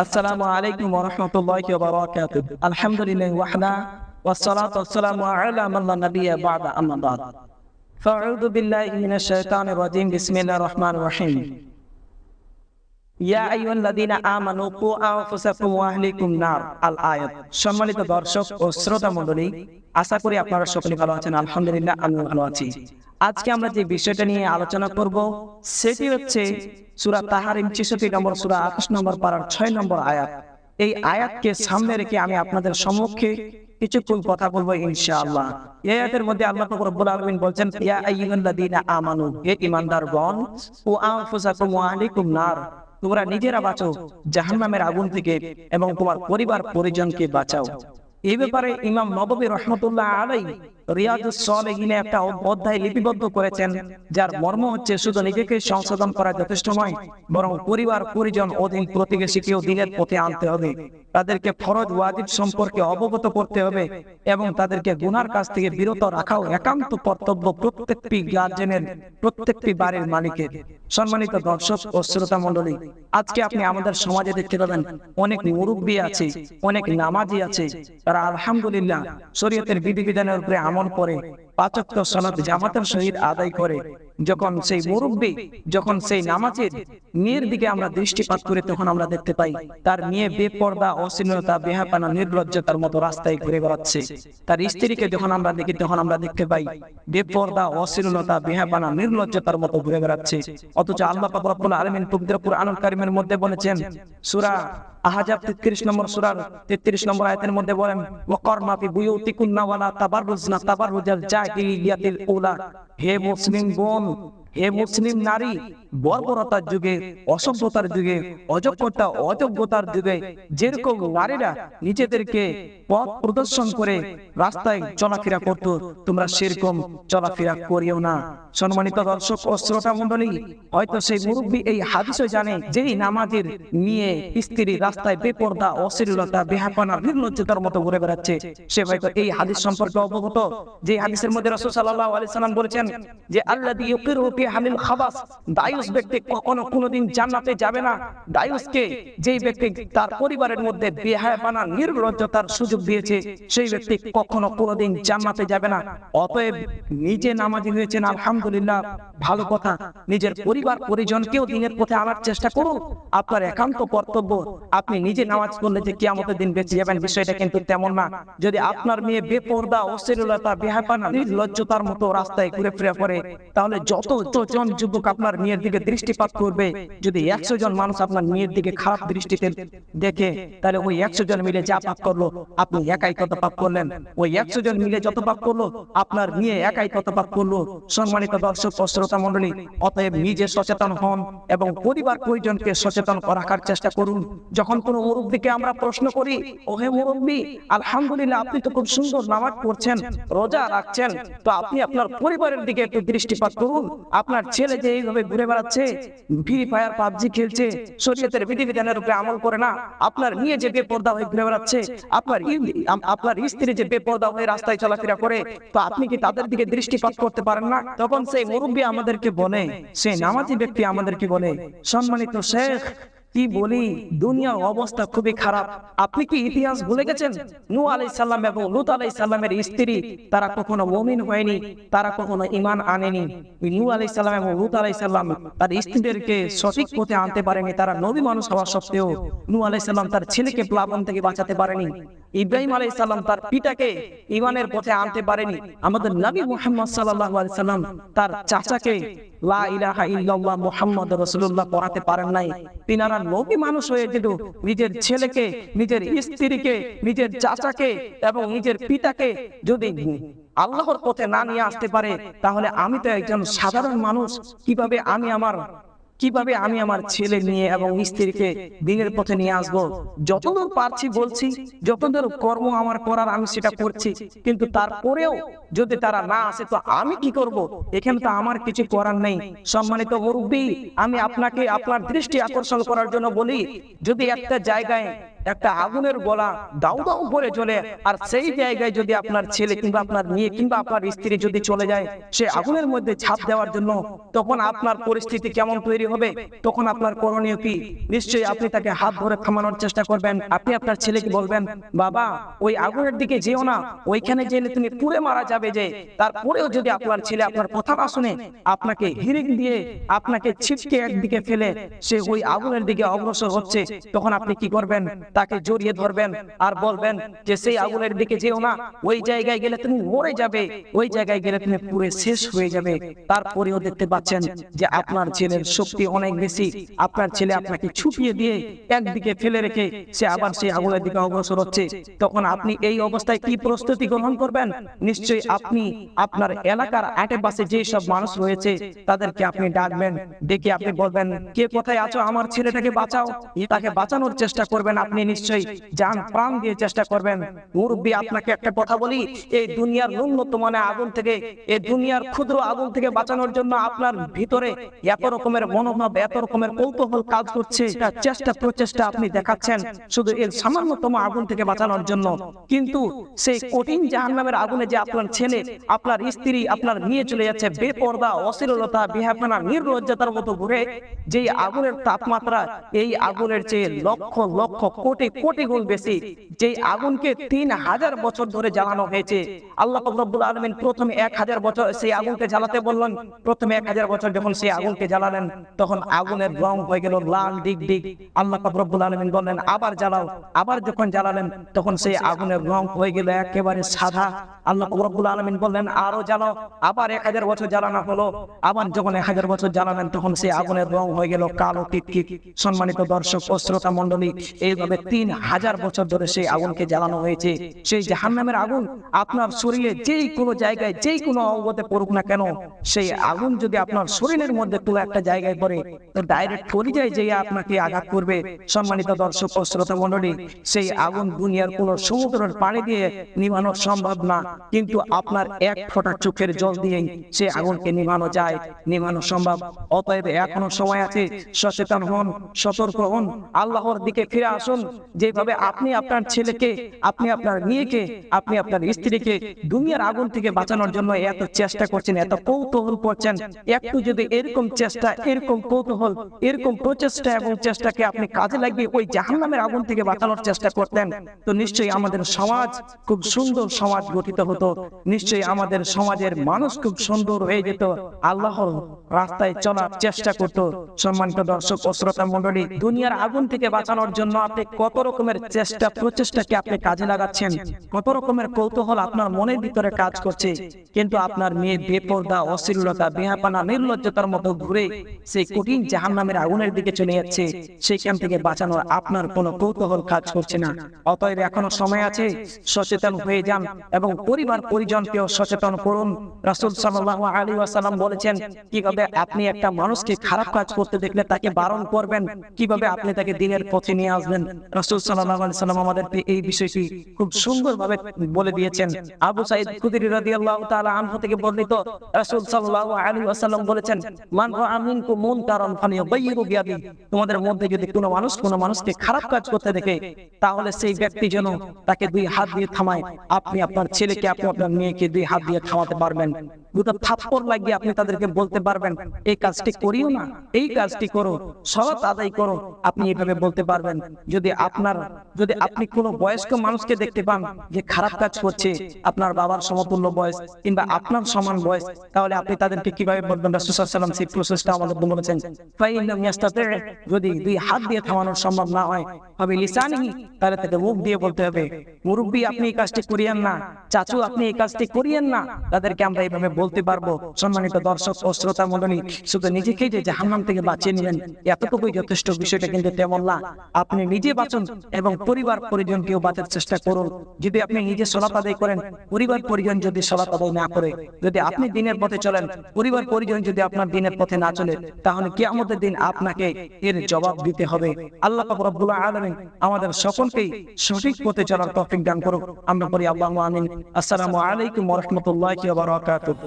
السلام عليكم ورحمة الله وبركاته. الحمد لله وحده والصلاة والسلام على من لا نبي بعد أما بعد. فأعوذ بالله من الشيطان الرجيم. بسم الله الرحمن الرحيم. সম্মানিত দর্শক ও শ্রোতা মণ্ডলী, আশা করি আপনারা সকলে ভালো আছেন। আলহামদুলিল্লাহ ভালো আছি। আজকে আমরা যে বিষয়টা নিয়ে আলোচনা করব, সেটি হচ্ছে সূরা 66 নম্বর, সূরা 28 নম্বর পারার 6 নম্বর আয়াত। এই আয়াতকে সামনে রেখে আমি আপনাদের সম্মুখে কিছুক্ষণ কথা বলব ইনশাআল্লাহ। মধ্যে আল্লাহ রব্বুল আলামিন বলছেন, ইয়া আইয়ুহাল্লাযীনা আমানু, হে ও আনফুসাকুম ওয়া নার। তোমরা নিজেরা বাঁচো জাহান্নামের আগুন থেকে এবং তোমার পরিবার পরিজনকে বাঁচাও। এই ব্যাপারে ইমাম নববী রহমতুল্লাহ আলাই রিয়াজুস একটা অধ্যায় লিপিবদ্ধ করেছেন, যার মর্ম হচ্ছে শুধু নিজেকে সংশোধন করা যথেষ্ট নয়, বরং পরিবার, পরিজন অধীন প্রতিবেশীকেও দিনের পথে আনতে হবে। তাদেরকে ফরজ ওয়াজিব সম্পর্কে অবগত করতে হবে এবং তাদেরকে গুনার কাছ থেকে বিরত রাখাও একান্ত কর্তব্য প্রত্যেকটি গার্জেনের, প্রত্যেকটি বাড়ির মালিকের। সম্মানিত দর্শক ও শ্রোতা মণ্ডলী, আজকে আপনি আমাদের সমাজে দেখতে পাবেন অনেক মুরব্বী আছে, অনেক নামাজি আছে, তারা আলহামদুলিল্লাহ শরীয়তের বিধিবিধানের উপরে আমল করে পাচক্য সনদ জামাতের সহিত আদায় করে যখন সেই মুরব্বী যখন সেই নামাজের মেয়ের দিকে আমরা দৃষ্টিপাত করে তখন আমরা দেখতে পাই তার মেয়ে বেপর্দা অশ্লীলতা বেহাপানা নির্লজ্জতার মতো রাস্তায় ঘুরে বেড়াচ্ছে। তার স্ত্রীকে যখন আমরা দেখি তখন আমরা দেখতে পাই বেপর্দা অশ্লীলতা বেহাপানা নির্লজ্জতার মতো ঘুরে বেড়াচ্ছে। অথচ আল্লাহ পাক রব্বুল আলামিন পবিত্র কুরআনুল কারীমের মধ্যে বলেছেন সূরা আহাজাব 33 নম্বর সূরার 33 নম্বর আয়াতের মধ্যে বলেন ওয়াকরমা ফি বুয়ুতিকুন্না ওয়ালা তাবাররুজনা তাবাররুজাল জাহিলিয়াতিল উলা। হে মুসলিম বোন Paulo হে মুসলিম নারী বর্বরতার যুগে, অসভ্যতার যুগে, অযোগ্যতা, অযোগ্যতার যুগে, যেরকম নারীরা নিজেদেরকে পথ প্রদর্শন করে রাস্তায় চলাফেরা করত, তোমরা সেরকম চলাফেরা করিও না। সম্মানিত দর্শক ও শ্রোতা মন্ডলী হয়তো সেই মুরব্বী এই হাদিসও জানে যেই নামাজের নিয়ে স্ত্রী রাস্তায় বেপর্দা, অশ্লীলতা, বেহাপানা, নির্লজ্জতার মতো ঘুরে বেড়াচ্ছে। সে হয়তো এই হাদিস সম্পর্কে অবগত, যে হাদিসের মধ্যে রাসূল সাল্লাল্লাহু আলাইহি সাল্লাম বলেছেন যে, আল্লাযী ইউকিরু হামিল খাবাস, দায়ুস ব্যক্তি কখনো কোনোদিন জান্নাতে যাবে না। দায়ুসকে যেই ব্যক্তি তার পরিবারের মধ্যে বেহায়াপানা নির্লজ্জতার সুযোগ দিয়েছে, সেই ব্যক্তি কখনো কোনোদিন জান্নাতে যাবে না। অতএব নিজে নামাজি হয়েছেন, আলহামদুলিল্লাহ। ভালো কথা, নিজের পরিবার পরিজনকেও দিনের পথে আনার চেষ্টা করুন। আপনার একান্ত কর্তব্য, আপনি নিজে নামাজ পড়লে যে কিয়ামতের দিন বেঁচে যাবেন, বিষয়টা কিন্তু তেমন না। যদি আপনার মেয়ে বেপর্দা, অশ্লীলতা বেহাপানা নির্লজ্জতার মতো রাস্তায় ঘুরে ফিরে পড়ে, তাহলে যত জন যুবক আপনার মেয়ের দিকে দৃষ্টিপাত করবে। যদি একশো জন মানুষ আপনার মেয়ের দিকে খারাপ দৃষ্টিতে দেখে, তাহলে ওই একশো জন মিলে যা পাপ করল, আপনি একাই কত পাপ করলেন? ওই একশো জন মিলে যত পাপ করল, আপনার মেয়ে একাই কত পাপ করল? সম্মানিত দর্শক শ্রোতা মন্ডলী অতএব নিজে সচেতন হন এবং পরিবার পরিজনকে সচেতন রাখার চেষ্টা করুন। যখন কোনো মুরব্বীকে আমরা প্রশ্ন করি, ওহে মুরব্বী, আলহামদুলিল্লাহ আপনি তো খুব সুন্দর নামাজ পড়ছেন, রোজা রাখছেন, তো আপনি আপনার পরিবারের দিকে একটু দৃষ্টিপাত করুন। আপনার ছেলে যে এইভাবে ঘুরে বেড়াচ্ছে ফ্রি ফায়ার পাবজি খেলছে শরীয়তের বিধিবিধানের উপরে আমল করে না আপনার মেয়ে যে বেপর্দা হয়ে ঘুরে বেড়াচ্ছে আপনার আপনার স্ত্রী যে বেপর্দা হয়ে রাস্তায় চলাফেরা করে তো আপনি কি তাদের দিকে দৃষ্টিপাত করতে পারেন না? তখন সেই মুরব্বী আমাদেরকে বলে সেই নামাজি ব্যক্তি আমাদেরকে বলে সম্মানিত শেখ কি বলি? দুনিয়ার অবস্থা খুবই খারাপ। আপনি কি ইতিহাস ভুলে গেছেন? নূ আলাইহিস সালাম এবং লুত আলাইহিস সালামের স্ত্রী, তারা কখনো মুমিন হয়নি, তারা কখনো ঈমান আনেনি। নূ আলাইহিস সালাম এবং লুত আলাইহিস সালাম তার স্ত্রীদেরকে সঠিক পথে আনতে পারেনি, তারা নবী মানুষ হওয়া সত্ত্বেও নূ আলাইহিস সালাম তার ছেলেকে প্লাবন থেকে বাঁচাতে পারেনি। ইব্রাহিম আলাইহিস সালাম তার পিতাকে ঈমানের পথে আনতে পারেনি। আমাদের নবী মুহাম্মদ সাল্লাল্লাহু আলাইহি সাল্লাম তার চাচাকে মানুষ নিজের ছেলেকে, নিজের স্ত্রীকে, নিজের চাচাকে এবং নিজের পিতাকে যদি আল্লাহর পথে না নিয়ে আসতে পারে, তাহলে আমি তো একজন সাধারণ মানুষ। কীভাবে আমি আমার কীভাবে আমি আমার ছেলে নিয়ে এবং স্ত্রীকে দিনের পথে নিয়ে আসব? যতদূর পারছি বলছি, যতদূর কর্ম আমার করার আমি সেটা করছি। কিন্তু তারপরেও যদি তারা না আসে, তো আমি কি করব? এখানে তো আমার কিছু করার নেই। সম্মানিত মুরব্বী, আমি আপনাকে আপনার দৃষ্টি আকর্ষণ করার জন্য বলি, যদি একটা জায়গায় একটা আগুনের গোলা দাউ দাউ করে চলে আর সেই জায়গায় যদি আপনার ছেলে কিংবা আপনার মেয়ে কিংবা আপনার স্ত্রী যদি চলে যায় সে আগুনের মধ্যে ছাপ দেওয়ার জন্য তখন আপনার পরিস্থিতি কেমন তৈরি হবে? তখন আপনার করণীয় কি? নিশ্চয়ই আপনি তাকে হাত ধরে থামানোর চেষ্টা করবেন। আপনি আপনার ছেলেকে বলবেন বাবা ওই আগুনের দিকে যেও না ওইখানে গেলে তুমি পুড়ে মারা যাবে যে তারপরেও যদি আপনার ছেলে আপনার কথা না শুনে আপনাকে হিরিক দিয়ে আপনাকে ছিটকে একদিকে ফেলে সে ওই আগুনের দিকে অগ্রসর হচ্ছে তখন আপনি কি করবেন তাকে জড়িয়ে ধরবেন আর বলবেন যে সেই আগুনের দিকে যেও না, ওই জায়গায় গেলে তুমি মরে যাবে, ওই জায়গায় গেলে তুমি পুরো শেষ হয়ে যাবে। তারপরেও দেখতে পাচ্ছেন যে আপনার ছেলের শক্তি অনেক বেশি। আপনার ছেলে আপনাকে ছুপিয়ে দিয়ে একদিকে ফেলে রেখে সে আবার সেই আগুনের দিকে অগ্রসর হচ্ছে। তখন আপনি এই অবস্থায় কি প্রস্তুতি গ্রহণ করবেন? নিশ্চয়ই আপনি আপনার এলাকার আশেপাশে যে সব মানুষ রয়েছে, তাদেরকে আপনি ডাকবেন, ডেকে আপনি বলবেন, কে কোথায় আছো? আমার ছেলেটাকে বাঁচাও। তাকে বাঁচানোর চেষ্টা করবেন আপনি। নিশ্চয়ই যান, প্রাণ দিয়ে চেষ্টা করবেন। মুরব্বী, আপনাকে একটা কথা বলি, এই দুনিয়ার ন্যূনতম মানে আগুন থেকে, এই দুনিয়ার ক্ষুদ্র আগুন থেকে বাঁচানোর জন্য আপনার ভিতরে এত রকমের মনোভাব, এত রকমের কৌতূহল কাজ করছে চেষ্টা, প্রচেষ্টা আপনি দেখাচ্ছেন শুধু এর সামান্যতম আগুন থেকে বাঁচানোর জন্য। কিন্তু সেই কঠিন জাহান্নামের আগুনে যে আপনার ছেলে, আপনার স্ত্রী, আপনার নিয়ে চলে যাচ্ছে, বেপর্দা, অশ্লীলতা বিহাপনা নির্লজ্জতার মতো ঘুরে, যেই আগুনের তাপমাত্রা, এই আগুনের চেয়ে লক্ষ লক্ষ কোটি কোটি গুণ বেশি, যেই আগুনকে তিন হাজার বছর ধরে জ্বালানো হয়েছে। আল্লাহ রব্বুল আলমিন প্রথমে এক হাজার বছর সেই আগুনকে জ্বালাতে বললেন। প্রথমে এক হাজার বছর যখন সেই আগুনকে জ্বালালেন, তখন আগুনের রং হয়ে গেল লাল, ডিগ ডিগ। আল্লাহ রব্বুল আলমিন বললেন, আবার জ্বালাও। আবার যখন জ্বালালেন, তখন সেই আগুনের রং হয়ে গেল একেবারে সাদা। আল্লাহ রব্বুল আলমিন বললেন, আরও জ্বালাও। আবার এক হাজার বছর জ্বালানো হলো। আবার যখন এক হাজার বছর জ্বালালেন, তখন সেই আগুনের রং হয়ে গেল কালো, টিকটিক। সম্মানিত দর্শক ও শ্রোতা মন্ডলী এইভাবে তিন হাজার বছর ধরে সেই আগুনকে জ্বালানো হয়েছে। সেই জাহান্নামের আগুন আপনার শরীরে যেই কোনো জায়গায়, যেই কোনো অঙ্গতে পড়ুক না কেন, সেই আগুন যদি আপনার শরীরের মধ্যে কোনো একটা জায়গায় পড়ে, তো ডাইরেক্ট কলিজায় যেয়ে আপনাকে আঘাত করবে। সম্মানিত দর্শক ও শ্রোতা মন্ডলী সেই আগুন দুনিয়ার কোন সমুদ্রের পানি দিয়ে নিভানো সম্ভব না। কিন্তু আপনার এক ফোঁটা চোখের জল দিয়েই সে আগুনকে নিভানো যায়, নিভানো সম্ভব। অতএব এখনও সময় আছে, সচেতন হন, সতর্ক হন, আল্লাহর দিকে ফিরে আসুন যেভাবে আপনি আপনার ছেলেকে আপনি আপনার মেয়েকে আপনি আপনার স্ত্রীকে দুনিয়ার আগুন থেকে বাঁচানোর জন্য এত চেষ্টা করছেন এত কৌতূহল করছেন একটু যদি এরকম চেষ্টা এরকম কৌতূহল এরকম প্রচেষ্টা এবং চেষ্টাকে আপনি কাজে লাগিয়ে ওই জাহান্নামের আগুন থেকে বাঁচানোর চেষ্টা করতেন। তো নিশ্চয়ই আমাদের সমাজ খুব সুন্দর সমাজ গঠিত হতো। নিশ্চয়ই আমাদের সমাজের মানুষ খুব সুন্দর হয়ে যেত আল্লাহর রাস্তায় চলার চেষ্টা করত। সম্মানিত দর্শক ও শ্রোতা মন্ডলী দুনিয়ার আগুন থেকে বাঁচানোর জন্য আপনি কত রকমের চেষ্টা, প্রচেষ্টাকে আপনি কাজে লাগাচ্ছেন, কত রকমের কৌতূহল আপনার মনের ভিতরে কাজ করছে, কিন্তু আপনার মেয়ে বেপর্দা, অশ্লীলতা বেহাপানা নির্লজ্জতার মতো ঘুরে সেই কঠিন জাহান্নামের আগুনের দিকে চলে যাচ্ছে সেইখান থেকে বাঁচানোর আপনার কোনো কৌতূহল কাজ করছে না। অতএব এখনও সময় আছে, সচেতন হয়ে যান এবং পরিবার পরিজনকেও সচেতন করুন। রাসূল সাল্লাল্লাহু আলাইহি ওয়াসাল্লাম বলেছেন, কীভাবে আপনি একটা মানুষকে খারাপ কাজ করতে দেখলে তাকে বারণ করবেন, কীভাবে আপনি তাকে দিনের পথে নিয়ে আসবেন? রাসূল সাল্লাম আমাদেরকে এই বিষয়টি খুব বলে দিয়েছেন। আবু তাআলা আনহু থেকে বর্ণিত রাসূল বলেছেন, মান বিয়াদি। তোমাদের মধ্যে যদি কোনো মানুষ কোনো মানুষকে খারাপ কাজ করতে দেখে, তাহলে সেই ব্যক্তি যেন তাকে দুই হাত দিয়ে থামায়। আপনি আপনার ছেলেকে, আপনি আপনার মেয়েকে দুই হাত দিয়ে থামাতে পারবেন। লাগিয়ে আপনি তাদেরকে বলতে পারবেন, এই কাজটি করিও না, এই কাজটি করো সলাৎ আদায় করো। আপনি এভাবে বলতে পারবেন, যদি আপনার, যদি আপনি কোনো বয়স্ক মানুষকে দেখতে পান যে খারাপ কাজ করছে, আপনার বাবার সমতুল্য বয়স কিংবা আপনার সমান বয়স, তাহলে আপনি তাদেরকে কীভাবে বলবেন? সেই প্রসেসটা আমাদের বলেছেন যদি দুই হাত দিয়ে থামানো সম্ভব না হয় তবে লিসানিহি। তাহলে তাকে মুখ দিয়ে বলতে হবে, মুরব্বী, আপনি এই কাজটি করিয়েন না, চাচু, আপনি এই কাজটি করিয়েন না। তাদেরকে আমরা এইভাবে বলতে পারব, সম্মানিত দর্শক ও শ্রোতা মন্ডলী শুধু নিজেকে যে জাহান্নাম থেকে বাঁচিয়ে নিলেন, এতটুকুই যথেষ্ট বিষয়টা কিন্তু তেমন না আপনি নিজে বাঁচুন এবং পরিবার পরিজনকেও বাঁচার চেষ্টা করুন। যদি আপনি নিজে সলাত আদায় করেন, পরিবার পরিজন যদি সলাত আদায় না করে, যদি আপনি দিনের পথে চলেন, পরিবার পরিজন যদি আপনার দিনের পথে না চলে, তাহলে কিয়ামতের দিন আপনাকে এর জবাব দিতে হবে। আল্লাহ রব্বুল আলামিন আমাদের সকলকেই সঠিক পথে চলার তৌফিক দান করুক। আমরা করি আল্লাহু আমিন। আসসালামু আলাইকুম ওয়া রাহমাতুল্লাহি ওয়া বারাকাতুহু।